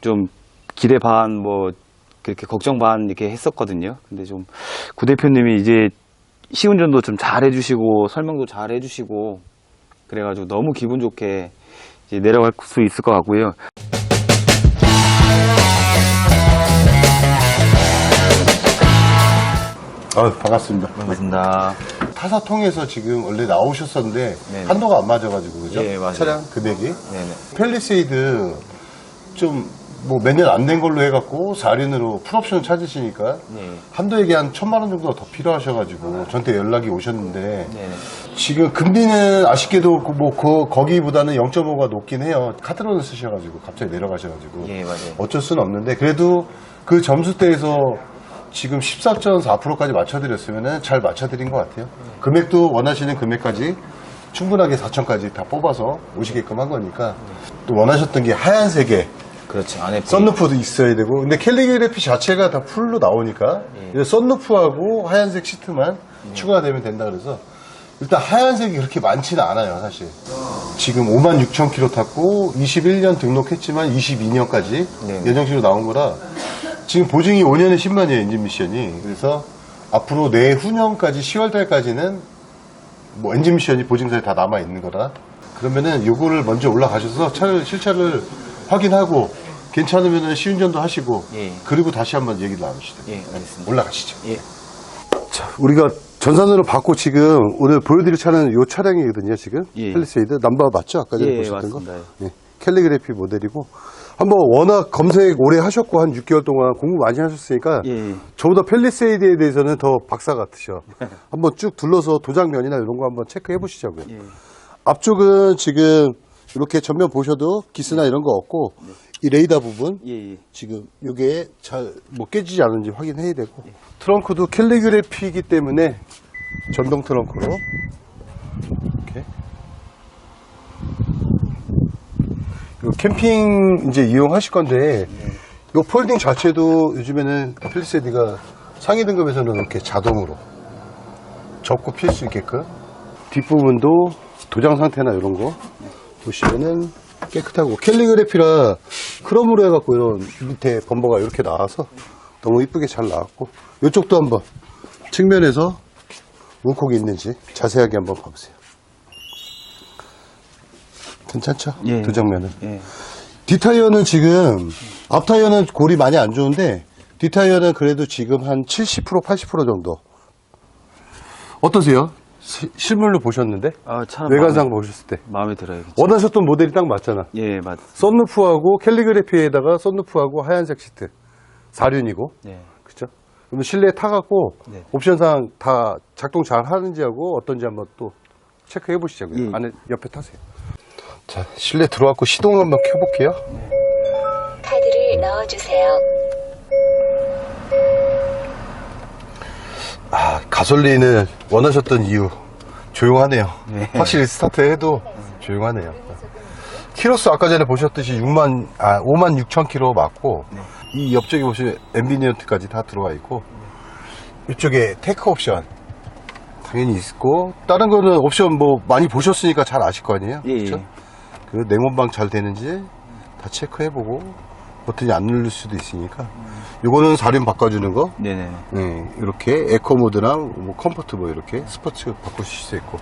좀 기대 반 뭐 그렇게 걱정 반 이렇게 했었거든요. 근데 좀 구 대표님이 이제 시운전도 좀 잘 해주시고 설명도 잘 해주시고 그래가지고 너무 기분 좋게 이제 내려갈 수 있을 것 같고요. 아, 반갑습니다. 반갑습니다. 타사 통해서 지금 원래 나오셨었는데 네네. 한도가 안 맞아가지고 그죠? 예, 맞아요. 차량 금액이 네네. 펠리세이드 좀 뭐 몇 년 안 된 걸로 해갖고 4륜으로 풀옵션 찾으시니까 네. 한도액이 한 천만 원 정도가 더 필요하셔가지고 저한테 연락이 오셨는데 네네. 지금 금리는 아쉽게도 그뭐 그, 거기보다는 0.5가 높긴 해요. 카드론을 쓰셔가지고 갑자기 내려가셔가지고 예, 맞아요. 어쩔 수는 없는데 그래도 그 점수대에서 지금 14.4%까지 맞춰드렸으면 잘 맞춰드린 것 같아요. 금액도 원하시는 금액까지 충분하게 4천까지 다 뽑아서 오시게끔 한 거니까 또 원하셨던 게 하얀색에 그렇죠. 안에 썬루프도 있어야 되고. 근데 캘리그래피 자체가 다 풀로 나오니까 이제 썬루프하고 하얀색 시트만 추가가 되면 된다 그래서 일단 하얀색이 그렇게 많지는 않아요 사실. 지금 5만 6천 킬로 탔고 21년 등록했지만 22년까지 네. 예정식으로 나온 거라 지금 보증이 5년에 10만이에요 엔진 미션이. 그래서 앞으로 내후년까지 10월 달까지는 뭐 엔진 미션이 보증서에 다 남아 있는 거라 그러면은 요거를 먼저 올라가셔서 차를 실차를 확인하고 괜찮으면은 시운전도 하시고 예. 그리고 다시 한번 얘기 나누시죠. 예, 알겠습니다. 올라가시죠. 예. 자, 우리가 전산으로 받고 지금 오늘 보여드릴 차는 요 차량이거든요. 지금 예. 펠리세이드 넘버 맞죠? 아까 전에 예, 보셨던 맞습니다. 거. 예. 캘리그래피 모델이고 한번 워낙 검색 오래 하셨고 한 6개월 동안 공부 많이 하셨으니까 예. 저보다 펠리세이드에 대해서는 더 박사 같으셔. 한번 쭉 둘러서 도장면이나 이런 거 한번 체크해 보시자고요. 예. 앞쪽은 지금 이렇게 전면 보셔도 기스나 이런 거 없고 이 레이더 부분 예, 예. 지금 이게 잘뭐 깨지지 않은지 확인해야 되고. 트렁크도 캘리그래피이기 때문에 전동 트렁크로 이렇게. 요 캠핑 이제 이용하실 건데 요 폴딩 자체도 요즘에는 필리세디가 상위 등급에서는 이렇게 자동으로 접고 필 수 있게끔 뒷부분도 도장 상태나 이런 거 보시면은 깨끗하고 캘리그래피라 크롬으로 해갖고 이런 밑에 범버가 이렇게 나와서 너무 이쁘게 잘 나왔고 이쪽도 한번 측면에서 문콕이 있는지 자세하게 한번 봐보세요. 괜찮죠? 예. 두 정면은. 예. 뒷타이어는 지금 앞타이어는 골이 많이 안 좋은데 뒷타이어는 그래도 지금 한 70% 80% 정도. 어떠세요? 시- 실물로 보셨는데 아, 차 외관상 보셨을 때 마음에 들어요. 그쵸? 원하셨던 모델이 딱 맞잖아. 예, 맞. 썬루프하고 캘리그래피에다가 썬루프하고 하얀색 시트 4륜이고 예. 그죠? 그러면 실내에 타갖고 네. 옵션상 다 작동 잘 하는지 하고 어떤지 한번 또 체크해 보시자고요. 예. 안에 옆에 타세요. 자 실내 들어왔고 시동 한번 켜볼게요. 카드를 넣어주세요. 가솔린을 원하셨던 이유 조용하네요. 네. 확실히 스타트해도 조용하네요. 키로수 아까 전에 보셨듯이 6만 아 5만 6천 킬로 맞고 이 옆쪽에 보시면 앰비니언트까지 다 들어와 있고 이쪽에 테크 옵션 당연히 있고 다른 거는 옵션 뭐 많이 보셨으니까 잘 아실 거 아니에요? 예, 그렇죠? 예. 그 냉온방 잘 되는지 다 체크해보고 버튼이 안 누를 수도 있으니까 요거는 사륜 바꿔주는 거 네네. 네, 이렇게 에코 모드랑 뭐 컴포트 뭐 이렇게 스포츠 바꾸실 수 있고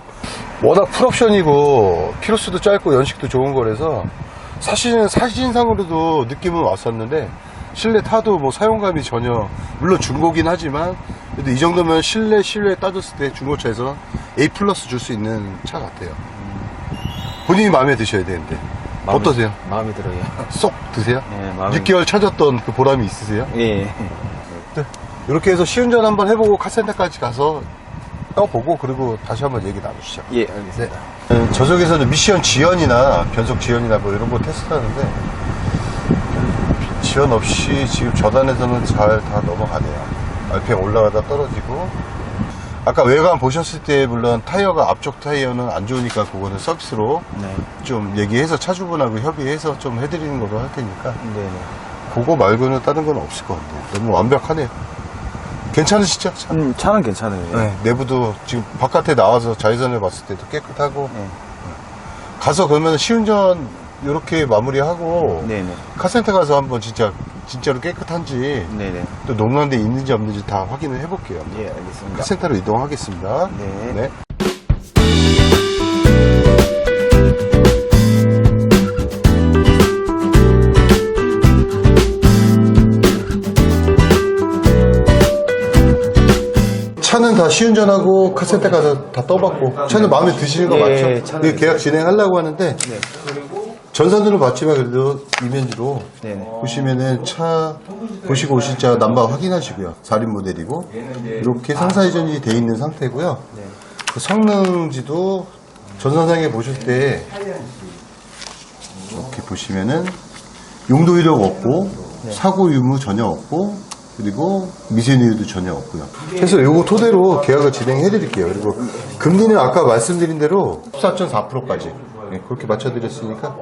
워낙 풀옵션이고 키로수도 짧고 연식도 좋은 거라서 사실은 사진상으로도 느낌은 왔었는데 실내 타도 뭐 사용감이 전혀 물론 중고긴 하지만 그래도 이 정도면 실내 실내 따졌을 때 중고차에서 A 플러스 줄 수 있는 차 같아요. 본인이 마음에 드셔야 되는데 마음에- 어떠세요? 마음에 들어요. 쏙 드세요? 네, 마음에 6개월 찾았던 그 보람이 있으세요? 예. 네. 이렇게 해서 시운전 한번 해보고 카센터까지 가서 떠보고 그리고 다시 한번 얘기 나누시죠. 예, 알겠습니다. 네. 저쪽에서는 미션 지연이나 변속 지연이나 뭐 이런 거 테스트하는데 지연 없이 지금 저단에서는 잘 다 넘어가네요. RPM 올라가다 떨어지고 아까 외관 보셨을 때 물론 타이어가 앞쪽 타이어는 안 좋으니까 그거는 서비스로 네. 좀 얘기해서 차주분하고 협의해서 좀 해드리는 걸로 할 테니까 네네. 그거 말고는 다른 건 없을 것 같아요. 너무 완벽하네요. 괜찮으시죠? 차? 음, 차는 괜찮아요. 예. 네, 내부도 지금 바깥에 나와서 자외선을 봤을 때도 깨끗하고 네. 가서 그러면 시운전 이렇게 마무리하고 네네. 카센터 가서 한번 진짜 진짜로 깨끗한지 네네. 또 녹는데 있는지 없는지 다 확인을 해볼게요. 예, 알겠습니다. 카센터로 이동하겠습니다. 네. 차는 다 시운전하고 카센터 가서 다 떠봤고 차는 마음에 드시는 거 예, 맞죠? 차는 이게 계약 진행하려고 하는데 네. 전산으로 봤지만 그래도 이면지로 네네. 보시면은 차 보시고 오실 차 남바 확인하시고요. 4륜 모델이고 이렇게 상사 이전이 돼 있는 상태고요. 네. 그 성능지도 전산상에 보실 때 이렇게 보시면은 용도 이력 없고 네. 사고 유무 전혀 없고 그리고 미세누유도 전혀 없고요. 그래서 요거 토대로 계약을 진행해 드릴게요. 그리고 금리는 아까 말씀드린 대로 14.4%까지 그렇게 맞춰드렸으니까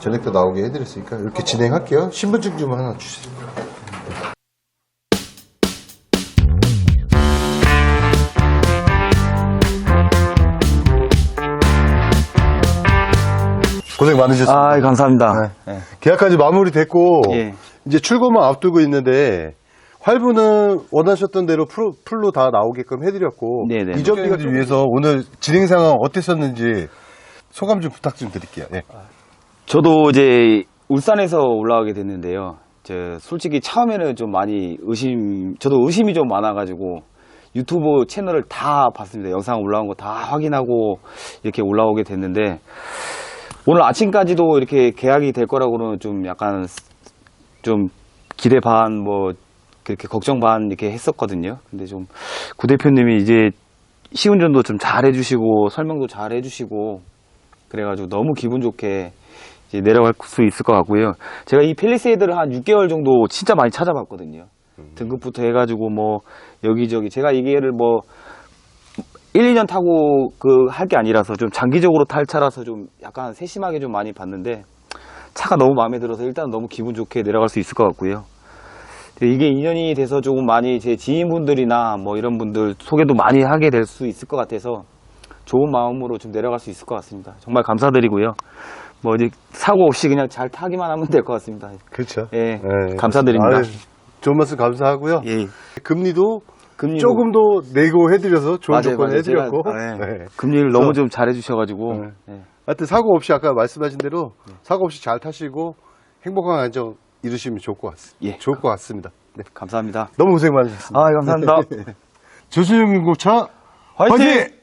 전액도 나오게 해드렸으니까 이렇게 진행할게요. 신분증 좀 하나 주세요. 고생 많으셨습니다. 아, 감사합니다. 네. 계약까지 마무리됐고 예. 이제 출고만 앞두고 있는데 활부는 원하셨던 대로 풀, 풀로 다 나오게끔 해드렸고 네네. 이전비가 위해서 오늘 진행 상황 어땠었는지 소감 좀 부탁 좀 드릴게요. 예. 저도 이제 울산에서 올라가게 됐는데요. 저 솔직히 처음에는 좀 많이 의심, 저도 의심이 좀 많아가지고 유튜브 채널을 다 봤습니다. 영상 올라온 거 다 확인하고 이렇게 올라오게 됐는데 오늘 아침까지도 이렇게 계약이 될 거라고는 좀 약간 좀 기대 반 뭐 그렇게 걱정 반 이렇게 했었거든요. 근데 좀 구 대표님이 이제 시운전도 좀 잘 해주시고 설명도 잘 해주시고 그래가지고 너무 기분 좋게 이제 내려갈 수 있을 것 같고요. 제가 이 펠리세이드를 한 6개월 정도 진짜 많이 찾아봤거든요. 등급부터 해가지고 뭐 여기저기 제가 이게를 뭐 1, 2년 타고 그 할 게 아니라서 좀 장기적으로 탈 차라서 좀 약간 세심하게 좀 많이 봤는데 차가 너무 마음에 들어서 일단 너무 기분 좋게 내려갈 수 있을 것 같고요. 이게 인연이 돼서 조금 많이 제 지인분들이나 뭐 이런 분들 소개도 많이 하게 될 수 있을 것 같아서 좋은 마음으로 좀 내려갈 수 있을 것 같습니다. 정말 감사드리고요. 뭐 이제 사고 없이 그냥 잘 타기만 하면 될 것 같습니다. 그렇죠. 예, 감사드립니다. 아유, 좋은 말씀 감사하고요. 예. 금리도 금리도- 조금 더 내고 해드려서 좋은 맞아요, 조건 맞아요. 해드렸고. 제가, 아, 예. 네. 금리를 너무 좀 잘해주셔가지고 네. 예. 하여튼 사고 없이 아까 말씀하신 대로 사고 없이 잘 타시고 행복한 안정 이루시면 좋을 것 같습니다. 예. 좋을 것 같습니다. 네. 감사합니다. 너무 고생 많으셨습니다. 아, 감사합니다. 조수영 중고차 화이팅! 화이팅!